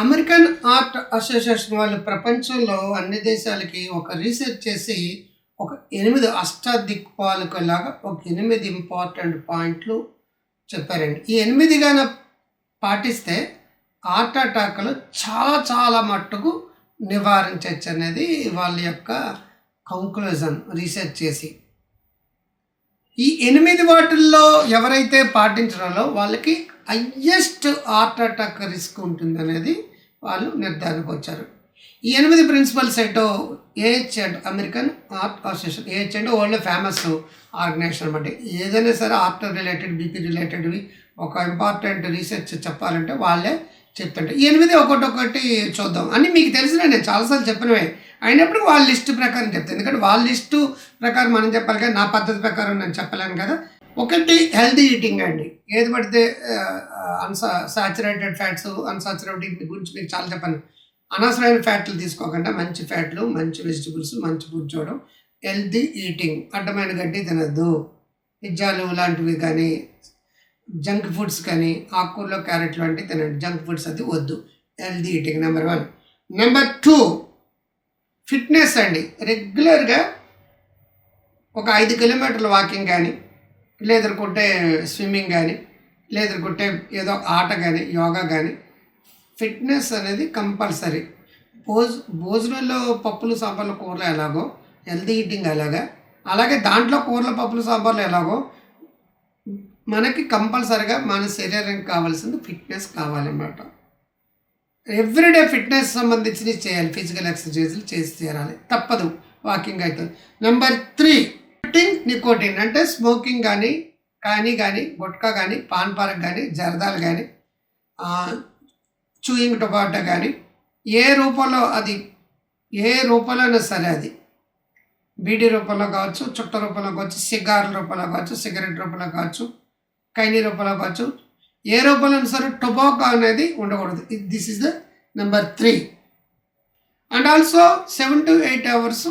American heart association వాళ్ళు ప్రపంచంలో అన్ని దేశాలకి ఒక రీసెర్చ్ చేసి ఒక ఎనిమిది అష్టదిక్పాలకులాగా ఒక ఎనిమిది ఇంపార్టెంట్ పాయింట్లు చెప్పారండి. ఈ ఎనిమిదిగా పాటిస్తే ఆర్ట్ అటాక్లు చాలా చాలా మట్టుకు నివారించవచ్చు అనేది వాళ్ళ యొక్క కంక్లూజన్ రీసెర్చ్ చేసి. ఈ ఎనిమిది వాటిల్లో ఎవరైతే పాటించడంలో వాళ్ళకి హయ్యెస్ట్ హార్ట్ అటాక్ రిస్క్ ఉంటుంది అనేది వాళ్ళు నిర్ధారణకు వచ్చారు. ఈ ఎనిమిది ప్రిన్సిపల్స్ ఏంటో A H and American heart association A H అంటే వరల్డ్ ఫేమస్ ఆర్గనైజేషన్ అనమాట ఏదైనా సరే ఆర్ట్ రిలేటెడ్ బీపీ రిలేటెడ్వి ఒక ఇంపార్టెంట్ రీసెర్చ్ చెప్పాలంటే వాళ్ళే చెప్తుంటారు. ఈ ఎనిమిది ఒకటొకటి చూద్దాం. అని మీకు తెలిసిన నేను చాలాసార్లు చెప్పినవే. అయినప్పుడు వాళ్ళ లిస్ట్ ప్రకారం చెప్తాను. ఎందుకంటే వాళ్ళ లిస్టు ప్రకారం మనం చెప్పాలి కదా నా పద్ధతి ప్రకారం నేను చెప్పలేను కదా. ఒకటి హెల్దీ ఈటింగ్ అండి. ఏది పడితే అన్సా సాచురేటెడ్ ఫ్యాట్స్ అన్సాచురేటెడ్ గురించి మీకు చాలా చెప్పాను. అనవసరమైన ఫ్యాట్లు తీసుకోకుండా మంచి ఫ్యాట్లు మంచి వెజిటబుల్స్ మంచి ఫుడ్ చూడడం హెల్తీ ఈటింగ్ అడ్డమైన గడ్డి తినద్దు. పిజ్జాలు లాంటివి కానీ జంక్ ఫుడ్స్ కానీ ఆకుకూరలో క్యారెట్ లాంటివి తినండి. జంక్ ఫుడ్స్ అది వద్దు. Healthy eating number one number two fitness అండి. రెగ్యులర్గా ఒక ఐదు కిలోమీటర్ల వాకింగ్ కానీ లేదనుకుంటే స్విమ్మింగ్ కానీ లేదనుకుంటే ఏదో ఆట కానీ యోగా కానీ ఫిట్నెస్ అనేది కంపల్సరీ. భోజ భోజనంలో పప్పులు సాంబార్లు కూరలు ఎలాగో హెల్తీ ఈటింగ్ అలాగా అలాగే దాంట్లో కూరలు పప్పులు సాంబార్లు ఎలాగో మనకి కంపల్సరిగా మన శరీరానికి కావాల్సింది ఫిట్నెస్ కావాలన్నమాట. ఎవ్రీడే ఫిట్నెస్ సంబంధించినవి చేయాలి. ఫిజికల్ ఎక్సర్సైజులు చేసి తీరాలి తప్పదు. వాకింగ్ అవుతుంది నెంబర్ త్రీ. నికోటిన్ నికోటిన్ అంటే స్మోకింగ్ కానీ కానీ కానీ గుట్కా కానీ పాన్ పారక్ కానీ జరదాలు కానీ చూయింగ్ టొబాటో కానీ ఏ రూపంలో అది ఏ రూపంలోనే సరే అది. బీడీ రూపంలో కావచ్చు చుట్ట రూపంలో కావచ్చు సిగార్ రూపంలో కావచ్చు సిగరెట్ రూపంలో కావచ్చు కైనీ రూపంలో కావచ్చు ఏ రూపంలో సరే టొబాకో అనేది ఉండకూడదు. This is the number three and also seven to eight hours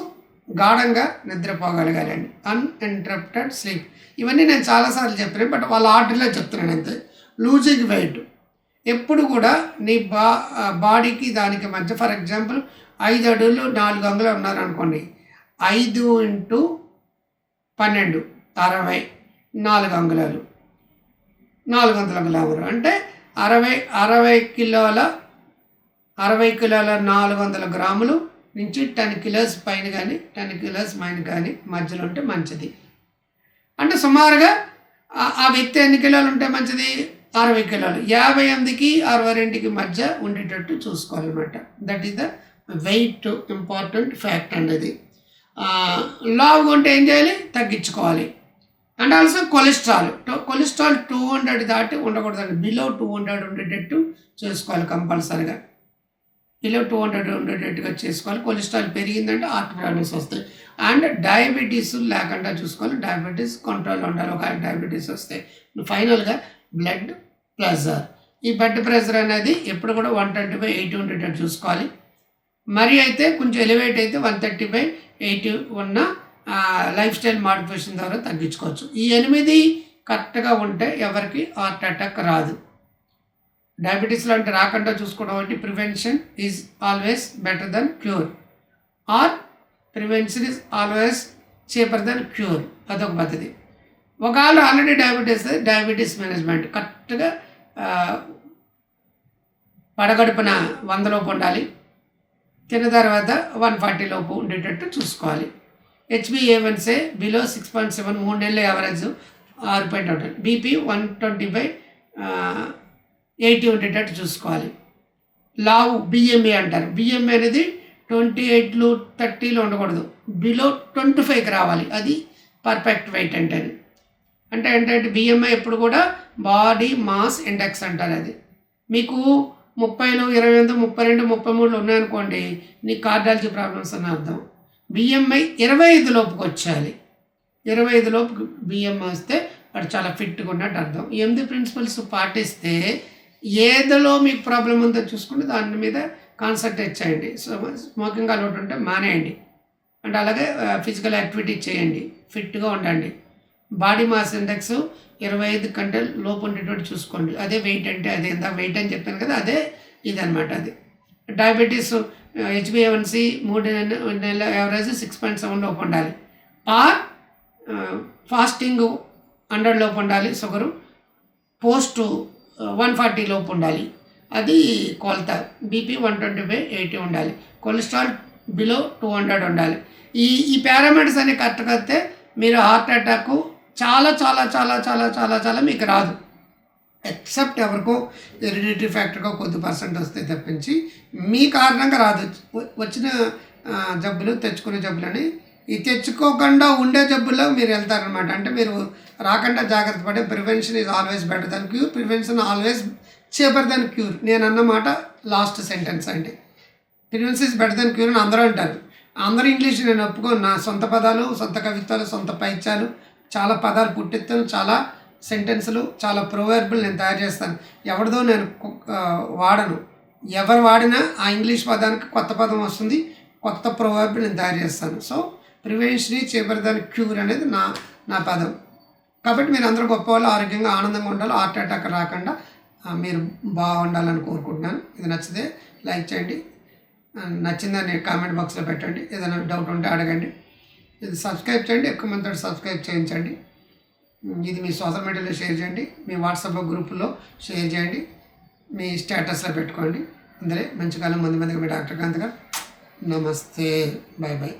గాఢంగా నిద్రపోగలగాలండి. అన్ఇంటరప్టెడ్ స్లీప్ ఇవన్నీ నేను చాలాసార్లు చెప్పాను బట్ వాళ్ళ ఆర్డర్లో చెప్తున్నాను అంతే. లూజింగ్ వెయిట్ ఎప్పుడు కూడా నీ బా బాడీకి దానికి మధ్య ఫర్ ఎగ్జాంపుల్ ఐదు అడుగులు నాలుగు అంగులు ఉన్నారనుకోండి ఐదు ఇంటూ పన్నెండు అరవై నాలుగు అంగుళాలు. నాలుగు వందల గ్రాములు అంటే అరవై అరవై కిలోల అరవై కిలోల నాలుగు వందల గ్రాములు నుంచి టెన్ కిలోస్ పైన కానీ టెన్ కిలోస్ పైన కానీ మధ్యలో ఉంటే మంచిది. అంటే సుమారుగా ఆ వ్యక్తి ఎన్ని కిలోలు ఉంటే మంచిది? అరవై కిలోలు. యాభై ఎనిమిదికి అరవై రెండుకి మధ్య ఉండేటట్టు చూసుకోవాలన్నమాట. That is the weight important fact అనేది. లావుగా ఉంటే ఏం చేయాలి? తగ్గించుకోవాలి. And also cholesterol cholesterol two hundred దాటి ఉండకూడదండి. బిలో టూ హండ్రెడ్ ఉండేటట్టు చేసుకోవాలి కంపల్సరీగా. బిలో టూ హండ్రెడ్ ఉండేటట్టుగా చేసుకోవాలి. కొలెస్ట్రాల్ పెరిగిందంటే హార్ట్ ప్రాబ్లమ్స్ వస్తాయి. అండ్ డయాబెటీస్ లేకుండా చూసుకోవాలి. డయాబెటీస్ కంట్రోల్ ఉండాలి. ఒక డయాబెటీస్ వస్తే ఫైనల్గా బ్లడ్ ప్రెషర్. ఈ బ్లడ్ ప్రెషర్ అనేది ఎప్పుడు కూడా వన్ ట్వంటీ బై ఎయిటీ ఉండేటట్టు చూసుకోవాలి. మరి అయితే కొంచెం ఎలివేట్ అయితే వన్ థర్టీ బై ఎయిటీ ఉన్న లైఫ్ స్టైల్ మాడిఫికేషన్ ద్వారా తగ్గించుకోవచ్చు. ఈ ఎనిమిది కరెక్ట్గా ఉంటే ఎవరికి హార్ట్ అటాక్ రాదు. డయాబెటీస్ లాంటి రాకుండా చూసుకోవడం అంటే prevention is always better than cure or prevention is always cheaper than cure అదొక పద్ధతి. ఒకవేళ ఆల్రెడీ డయాబెటీస్ డయాబెటీస్ మేనేజ్మెంట్ కరెక్ట్గా పడగడుపున వందలోపు ఉండాలి. తిన్న తర్వాత వన్ ఫార్టీ లోపు ఉండేటట్టు చూసుకోవాలి. HBA one C below six point seven మూడు యావరేజ్ ఆరు పాయింట్ ఒకటి BP one twenty five eighty ఉండేటట్టు చూసుకోవాలి. లావు బిఎంఏ అంటారు. బిఎంఏ అనేది ట్వంటీ ఎయిట్లు థర్టీలో ఉండకూడదు. బిలో ట్వంటీ ఫైవ్కి రావాలి. అది పర్ఫెక్ట్ వెయిట్ అంటే అంటే ఏంటంటే బిఎంఐ ఎప్పుడు కూడా బాడీ మాస్ ఇండెక్స్ అంటారు అది. మీకు ముప్పైలో ఇరవై ఎనిమిది ముప్పై రెండు ముప్పై మూడులో ఉన్నాయనుకోండి నీకు కార్డాలజీ ప్రాబ్లమ్స్ అని అర్థం. బిఎంఐ ఇరవై ఐదు లోపుకి వచ్చేయాలి. ఇరవై ఐదు లోపు బిఎంఐ వస్తే వాడు చాలా ఫిట్గా ఉన్నట్టు అర్థం. ఎనిమిది ప్రిన్సిపల్స్ పాటిస్తే ఏదో మీకు ప్రాబ్లం ఉందో చూసుకుని దాని మీద కాన్సన్ట్రేట్ చేయండి. సో స్మోకింగ్ అలవాటు ఉంటే మానేయండి. అంటే అలాగే ఫిజికల్ యాక్టివిటీ చేయండి ఫిట్గా ఉండండి. బాడీ మాస్ ఇండెక్స్ ఇరవై ఐదు కంటే లోపు ఉండేటట్టు చూసుకోండి. అదే వెయిట్ అంటే అదే ఎంత వెయిట్ అని చెప్పాను కదా అదే ఇదనమాట అది. డయాబెటీస్ హెచ్బిఎవన్సి మూడు నెల- నెలల యావరేజ్ సిక్స్ పాయింట్ సెవెన్ లోపు ఉండాలి. ఆర్ ఫాస్టింగ్ హండ్రెడ్ లోపు ఉండాలి షుగరు. పోస్ట్ వన్ ఫార్టీ లోపు ఉండాలి. అది కొలత. BP one twenty five eighty ఉండాలి. కొలెస్ట్రాల్ బిలో టూ హండ్రెడ్ ఉండాలి. ఈ ఈ పారామీటర్స్ అన్ని కరెక్ట్గా కడితే మీరు హార్ట్ అటాక్ చాలా చాలా చాలా చాలా చాలా చాలా మీకు రాదు. ఎక్సెప్ట్ ఎవరికో హెరిడిటరీ ఫ్యాక్టర్గా కొద్ది పర్సెంట్ వస్తే తప్పించి మీ కారణంగా రాదు. వచ్చిన జబ్బులు తెచ్చుకునే జబ్బులని ఈ తెచ్చుకోకుండా ఉండే జబ్బుల్లో మీరు వెళ్తారనమాట అంటే మీరు రాకుండా జాగ్రత్త పడే prevention is always better than cure prevention always cheaper than cure నేను అన్నమాట లాస్ట్ సెంటెన్స్ అండి. Prevention is better than cure అని అందరూ అంటారు. అందరూ ఇంగ్లీష్ నేను ఒప్పుకోను. నా సొంత పదాలు సొంత కవిత్వాలు సొంత పైత్యాలు చాలా పదాలు పుట్టిస్తాను చాలా సెంటెన్సులు చాలా ప్రొవర్బుల్ నేను తయారు చేస్తాను. ఎవరిదో నేను వాడను. ఎవరు వాడినా ఆ ఇంగ్లీష్ పదానికి కొత్త పదం వస్తుంది. కొత్త ప్రొవర్బుల్ నేను తయారు చేస్తాను. సో ప్రివెన్షన్ చేపడదాని క్యూర్ అనేది నా నా పదం. కాబట్టి మీరు అందరూ గొప్ప వాళ్ళు ఆరోగ్యంగా ఆనందంగా ఉండాలి. హార్ట్ అటాక్ రాకుండా మీరు బాగుండాలని కోరుకుంటున్నాను. ఇది నచ్చితే లైక్ చేయండి. నచ్చిందని కామెంట్ బాక్స్లో పెట్టండి. ఏదైనా డౌట్ ఉంటే అడగండి. ఇది సబ్స్క్రైబ్ చేయండి. ఎక్కువ మంది సబ్స్క్రైబ్ చేయించండి. ఇది మీ సోషల్ మీడియాలో షేర్ చేయండి. మీ వాట్సాప్ గ్రూపులో షేర్ చేయండి. మీ స్టేటస్లో పెట్టుకోండి. అందరే మంచి కాలం మంది మందిగా మీ డాక్టర్ కాంత్ గారు నమస్తే. Bye bye